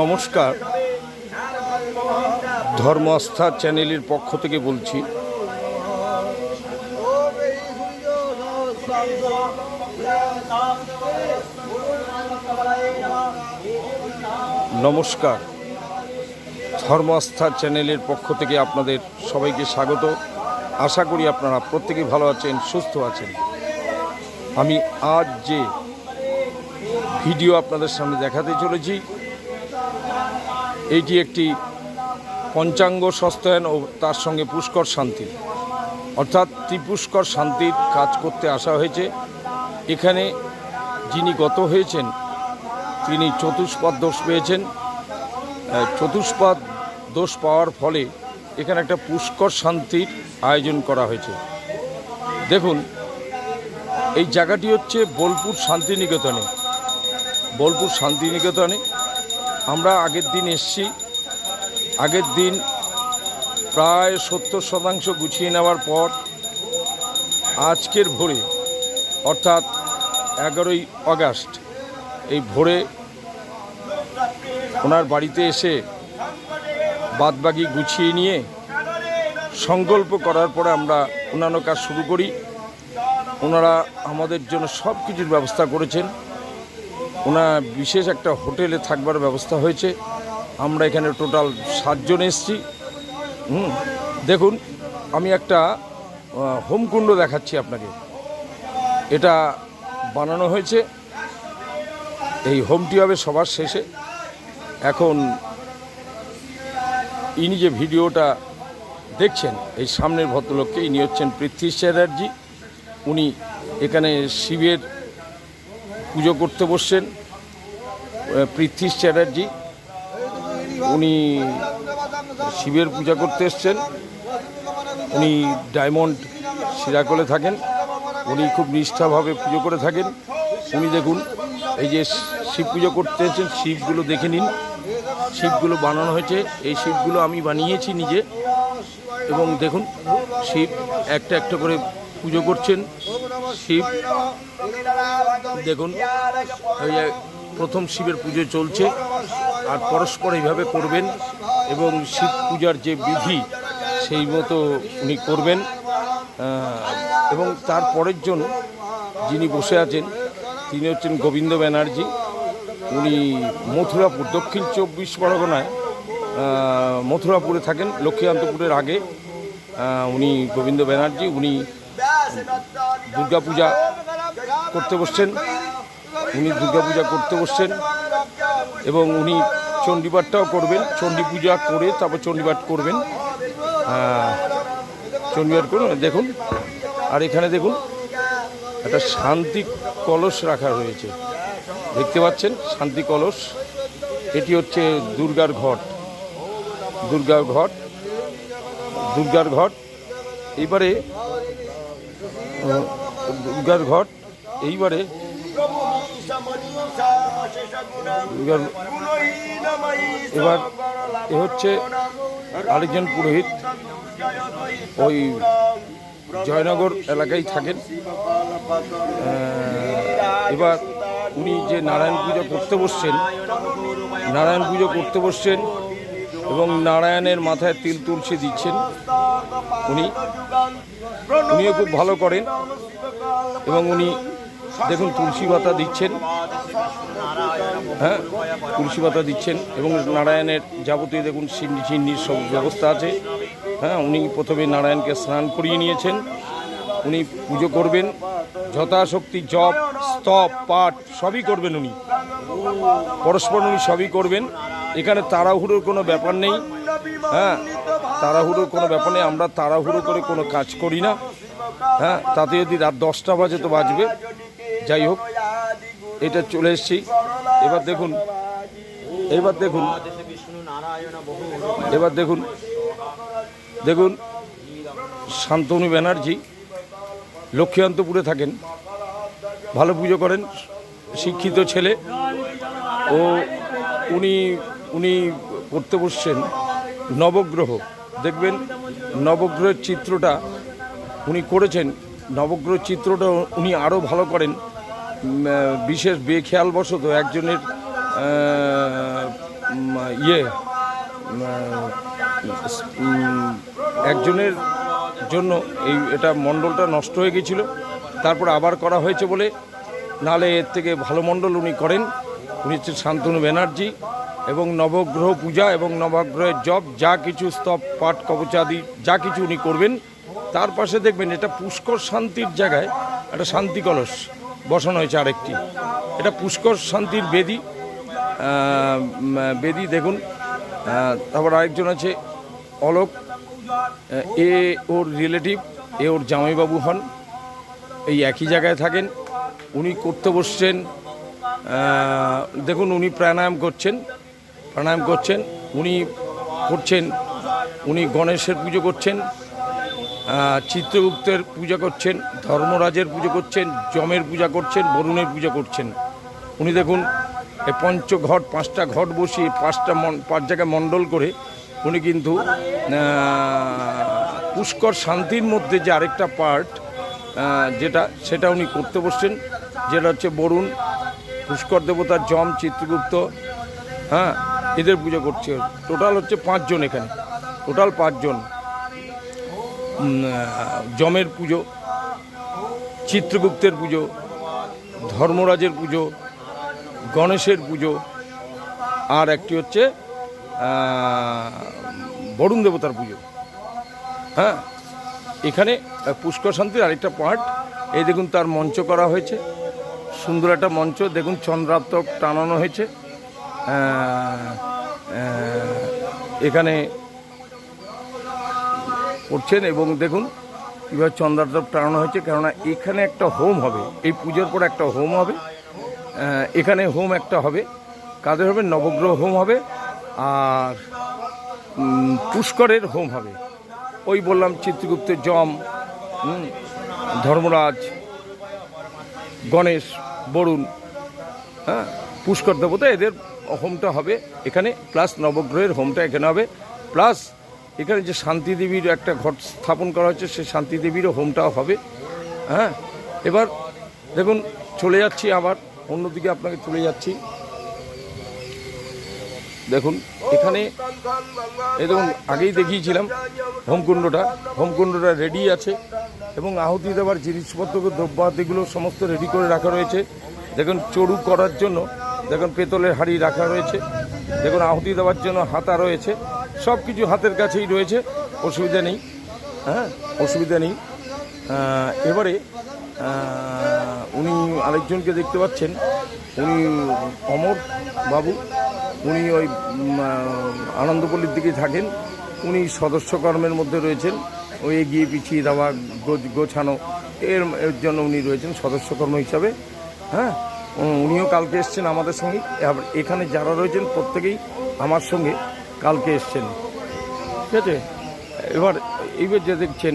নমস্কার। ধর্ম আস্থা চ্যানেলের পক্ষ থেকে বলছি, নমস্কার। ধর্ম আস্থা চ্যানেলের পক্ষ থেকে আপনাদের সবাইকে স্বাগত। আশা করি আপনারা প্রত্যেকে ভালো আছেন, সুস্থ আছেন। আমি আজ যে ভিডিও আপনাদের সামনে দেখাতে চলেছি এইটি একটি পঞ্চাঙ্গ সস্তায়ন ও তার সঙ্গে পুষ্কর শান্তি। অর্থাৎ ত্রিপুষ্কর শান্তির কাজ করতে আসা হয়েছে। এখানে যিনি গত হয়েছেন, তিনি চতুষ্পদ দোষ পেয়েছেন। চতুষ্পদ দোষ পাওয়ার ফলে এখানে একটা পুষ্কর শান্তির আয়োজন করা হয়েছে। দেখুন, এই জায়গাটি হচ্ছে বোলপুর শান্তিনিকেতনে। বোলপুর শান্তিনিকেতনে আমরা আগের দিন এসছি। আগের দিন প্রায় সত্তর শতাংশ গুছিয়ে নেওয়ার পর আজকের ভোরে, অর্থাৎ এগারোই অগাস্ট এই ভোরে ওনার বাড়িতে এসে বাদবাকি গুছিয়ে নিয়ে সংকল্প করার পরে আমরা অন্যান্য কাজ শুরু করি। ওনারা আমাদের জন্য সব কিছুর ব্যবস্থা করেছেন। ওনার বিশেষ একটা হোটেলে থাকবার ব্যবস্থা হয়েছে। আমরা এখানে টোটাল সাতজন এসছি। হুম, দেখুন, আমি একটা হোমকুণ্ড দেখাচ্ছি আপনাকে। এটা বানানো হয়েছে। এই হোমটি হবে সবার শেষে। এখন ইনি যে ভিডিওটা দেখছেন, এই সামনের ভদ্রলোককে, ইনি হচ্ছেন পৃথ্বী চ্যাটার্জি। উনি এখানে শিবের পুজো করতে বসছেন আহ, পৃথ্বী চ্যাটার্জি। উনি শিবের পূজা করতে এসছেন। উনি ডায়মন্ড সিরাকলে থাকেন। উনি খুব নিষ্ঠাভাবে পুজো করে থাকেন। উনি দেখুন এই যে শিব পুজো করতে এসেছেন শিবগুলো দেখে নিন। শিবগুলো বানানো হয়েছে। এই শিবগুলো আমি বানিয়েছি নিজে। এবং দেখুন শিব একটা একটা করে পুজো করছেন। শিব। দেখুন প্রথম শিবের পুজো চলছে, আর পরস্পর এইভাবে করবেন এবং শিব পূজার যে বিধি, সেই মতো উনি করবেন। এবং তার পরের জন যিনি বসে আছেন, তিনি হচ্ছেন গোবিন্দ ব্যানার্জি। উনি মথুরাপুর, দক্ষিণ চব্বিশ পরগনায় মথুরাপুরে থাকেন, লক্ষ্মীকান্তপুরের আগে। উনি গোবিন্দ ব্যানার্জি, উনি দুর্গাপূজা করতে বসছেন। উনি দুর্গাপূজা করতে বসছেন এবং উনি চণ্ডীপাঠটাও করবেন। চণ্ডী পূজা করে তারপর চণ্ডীপাঠ করবেন। চণ্ডীপাঠ করুন দেখুন। আর এখানে দেখুন একটা শান্তি কলস রাখা রয়েছে। দেখতে পাচ্ছেন শান্তি কলস। এটি হচ্ছে দুর্গার ঘট। দুর্গার ঘট দুর্গার ঘট। এইবারে আহ, দুর্গার ঘট, এইবারে এবার এ হচ্ছে আরেকজন পুরোহিত, ওই জয়নগর এলাকায় থাকেন। এবার উনি যে নারায়ণ পুজো করতে বসছেন, নারায়ণ পুজো করতে বসছেন এবং নারায়ণের মাথায় তিল তুলসী দিচ্ছেন। উনি উনিও খুব ভালো করেন এবং উনি, দেখুন, তুলসী পাতা দিচ্ছেন। হ্যাঁ তুলসী পাতা দিচ্ছেন এবং নারায়ণের যাবতীয়, দেখুন সিন্নি চিন্নির সব ব্যবস্থা আছে। হ্যাঁ উনি প্রথমে নারায়ণকে স্নান করিয়ে নিয়েছেন। উনি পুজো করবেন। যথাশক্তি জপ স্তব পাঠ সবই করবেন উনি। পরস্পর উনি সবই করবেন। এখানে তাড়াহুড়োর কোনো ব্যাপার নেই। হ্যাঁ তাড়াহুড়োর কোনো ব্যাপার নেই, আমরা তাড়াহুড়ো করে কোনো কাজ করি না। হ্যাঁ তাতে যদি রাত দশটা বাজে তো বাজবে। যাই হোক, এটা চলে এসেছি। এবার দেখুন এবার দেখুন এবার দেখুন দেখুন, শান্তনু ব্যানার্জি লক্ষ্মীকান্তপুরে থাকেন। ভালো পুজো করেন, শিক্ষিত ছেলে। ও, উনি উনি করতে বসছেন নবগ্রহ। দেখবেন নবগ্রহের চিত্রটা উনি করেছেন নবগ্রহ চিত্রটা উনি আরও ভালো করেন। বিশেষ বেখেয়ালবশত একজনের ইয়ে একজনের জন্য এই, এটা মণ্ডলটা নষ্ট হয়ে গেছিল। তারপর আবার করা হয়েছে বলে, নালে এর থেকে ভালো মণ্ডল উনি করেন। উনি হচ্ছে শান্তনু ব্যানার্জি। এবং নবগ্রহ পূজা এবং নবগ্রহের জব যা কিছু স্তব পাঠ কবচাদি, যা কিছু উনি করবেন, তার পাশে দেখবেন এটা পুষ্কর শান্তির জায়গায় একটা শান্তি কলস বসানো হয়েছে আরেকটি। এটা পুষ্কর শান্তির বেদি বেদি দেখুন তারপর আরেকজন আছে, অলোক এ ওর রিলেটিভ, এ ওর জামাইবাবু হন, এই একই জায়গায় থাকেন, উনি করতে বসছেন দেখুন উনি প্রাণায়াম করছেন প্রাণায়াম করছেন, উনি করছেন, উনি গণেশের পুজো করছেন চিত্রগুপ্তের পূজা করছেন, ধর্মরাজের পুজো করছেন, যমের পূজা করছেন, বরুণের পূজা করছেন। উনি দেখুন এই পঞ্চঘট, পাঁচটা ঘট বসিয়ে পাঁচটা মন- পাঁচ জায়গায় মণ্ডল করে উনি কিন্তু পুষ্কর শান্তির মধ্যে যে আরেকটা পার্ট যেটা, সেটা উনি করতে বসছেন, যেটা হচ্ছে বরুণ, পুষ্কর দেবতার যম, চিত্রগুপ্ত হ্যাঁ এদের পুজো করছে। টোটাল হচ্ছে পাঁচজন এখানে। টোটাল পাঁচজন। যমের পুজো, চিত্রগুপ্তের পুজো, ধর্মরাজের পুজো, গণেশের পুজো, আর একটি হচ্ছে বরুণ দেবতার পুজো। হ্যাঁ? এখানে পুষ্কর শান্তির আরেকটা পার্ট। এই দেখুন, তার মঞ্চ করা হয়েছে। সুন্দর একটা মঞ্চ। দেখুন, চন্দ্রাত্মক টানানো হয়েছে। এখানে করছেন এবং দেখুন কীভাবে চন্দ্রাত্মক টানানো হয়েছে, কেননা এখানে একটা হোম হবে, এই পুজোর পর একটা হোম হবে এখানে হোম একটা হবে, কাদের হবে? নবগ্রহ হোম হবে, আর পুষ্করের হোম হবে। ওই বললাম চিত্রগুপ্তের জম ধর্মরাজ, গণেশ, বরুণ হ্যাঁ পুষ্কর দেবতা, এদের হোমটা হবে, এখানে প্লাস নবগ্রহের হোমটা এখানে হবে। প্লাস এখানে যে শান্তি দেবীর একটা ঘট স্থাপন করা হচ্ছে, সেই শান্তি দেবীরও হোমটাও হবে। হ্যাঁ? এবার দেখুন, চলে যাচ্ছি আবার, অন্যদিকে আপনাকে চলে যাচ্ছি। দেখুন, এখানে এই দেখুন, আগেই দেখিয়েছিলাম হোমকুণ্ডটা। হোমকুণ্ডটা রেডি আছে এবং আহুতি দেওয়ার জিনিসপত্র, দ্রব্যাদিগুলো সমস্ত রেডি করে রাখা রয়েছে। দেখুন, চড়ু করার জন্য দেখুন, পেতলের হাঁড়ি রাখা রয়েছে। দেখুন, আহুতি দেওয়ার জন্য হাতা রয়েছে। সব কিছু হাতের কাছেই রয়েছে। অসুবিধা নেই। হ্যাঁ অসুবিধা নেই। এবারে উনি আরেকজনকে দেখতে পাচ্ছেন। উনি অমর বাবু। উনি ওই আনন্দপল্লীর দিকেই থাকেন। উনি সদস্য কর্মের মধ্যে রয়েছেন। ওই এগিয়ে পিছিয়ে দেওয়া গোছানো, এর জন্য উনি রয়েছেন সদস্য কর্ম হিসাবে। হ্যাঁ উনিও কালকে এসছেন আমাদের সঙ্গে। এখানে যারা রয়েছেন প্রত্যেকেই আমার সঙ্গে কালকে এসছেন। ঠিক আছে? এবার এইবার যে দেখছেন,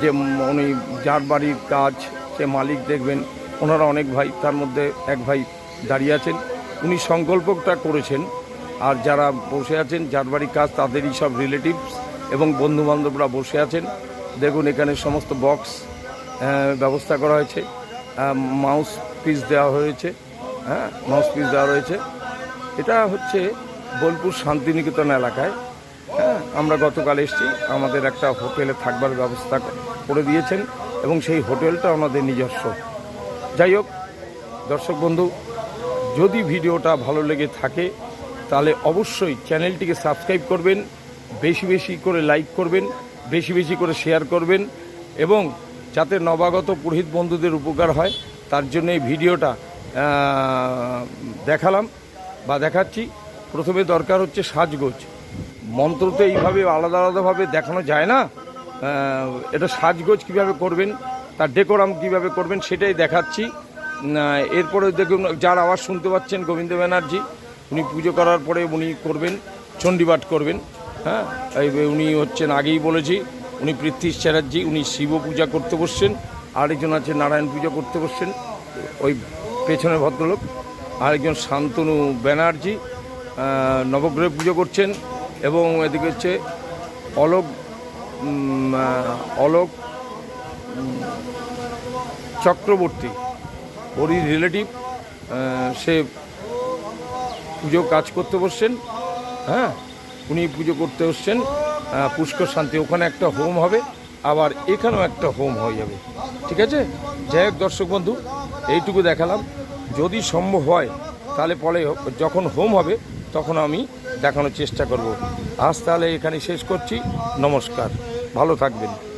যে উনি যার বাড়ির কাজ, সে মালিক দেখবেন, ওনারা অনেক ভাই, তার মধ্যে এক ভাই দাঁড়িয়ে আছেন। উনি সংকল্পটা করেছেন, আর যারা বসে আছেন, যার বাড়ির কাজ, তাদেরই সব রিলেটিভস এবং বন্ধু বান্ধবরা বসে আছেন। দেখুন, এখানে সমস্ত বক্স ব্যবস্থা করা হয়েছে। মাউস পিস দেওয়া হয়েছে হ্যাঁ মাউস পিস দেওয়া রয়েছে। এটা হচ্ছে বোলপুর শান্তিনিকেতন এলাকায় হ্যাঁ আমরা গতকাল এসেছি, আমাদের একটা হোটেলে থাকবার ব্যবস্থা করে দিয়েছেন এবং সেই হোটেলটা আমাদের নিজস্ব। যাই হোক, দর্শক বন্ধু, যদি ভিডিওটা ভালো লেগে থাকে, তাহলে অবশ্যই চ্যানেলটিকে সাবস্ক্রাইব করবেন, বেশি বেশি করে লাইক করবেন, বেশি বেশি করে শেয়ার করবেন এবং যাতে নবাগত পুরোহিত বন্ধুদের উপকার হয়, তার জন্য এই ভিডিওটা দেখালাম বা দেখাচ্ছি। প্রথমে দরকার হচ্ছে সাজগোজ। মন্ত্র তো এইভাবে আলাদা আলাদাভাবে দেখানো যায় না। এটা সাজগোজ কীভাবে করবেন, তার ডেকোরাম কীভাবে করবেন সেটাই দেখাচ্ছি। এরপরে দেখুন, যার আওয়াজ শুনতে পাচ্ছেন গোবিন্দ ব্যানার্জি, উনি পুজো করার পরে উনি করবেন, চণ্ডীপাঠ করবেন। হ্যাঁ উনি হচ্ছেন আগেই বলেছি উনি পৃথ্বীশ চ্যাটার্জি, উনি শিব পূজা করতে বসছেন, আরেকজন আছে নারায়ণ পূজা করতে বসছেন, ওই পেছনের ভদ্রলোক, আরেকজন শান্তনু ব্যানার্জি নবগ্রহে পুজো করছেন, এবং এদিকে হচ্ছে অলোক অলোক চক্রবর্তী ওরই রিলেটিভ সে পুজো কাজ করতে বসছেন হ্যাঁ উনি পুজো করতে বসছেন। পুষ্কর শান্তি। ওখানে একটা হোম হবে, আবার এখানেও একটা হোম হয়ে যাবে। ঠিক আছে? যাই হোক দর্শক বন্ধু, এইটুকু দেখালাম। যদি সম্ভব হয়, তাহলে পরে যখন হোম হবে, তখন আমি দেখানোর চেষ্টা করব। আজ তাহলে এখানে শেষ করছি। নমস্কার। ভালো থাকবেন।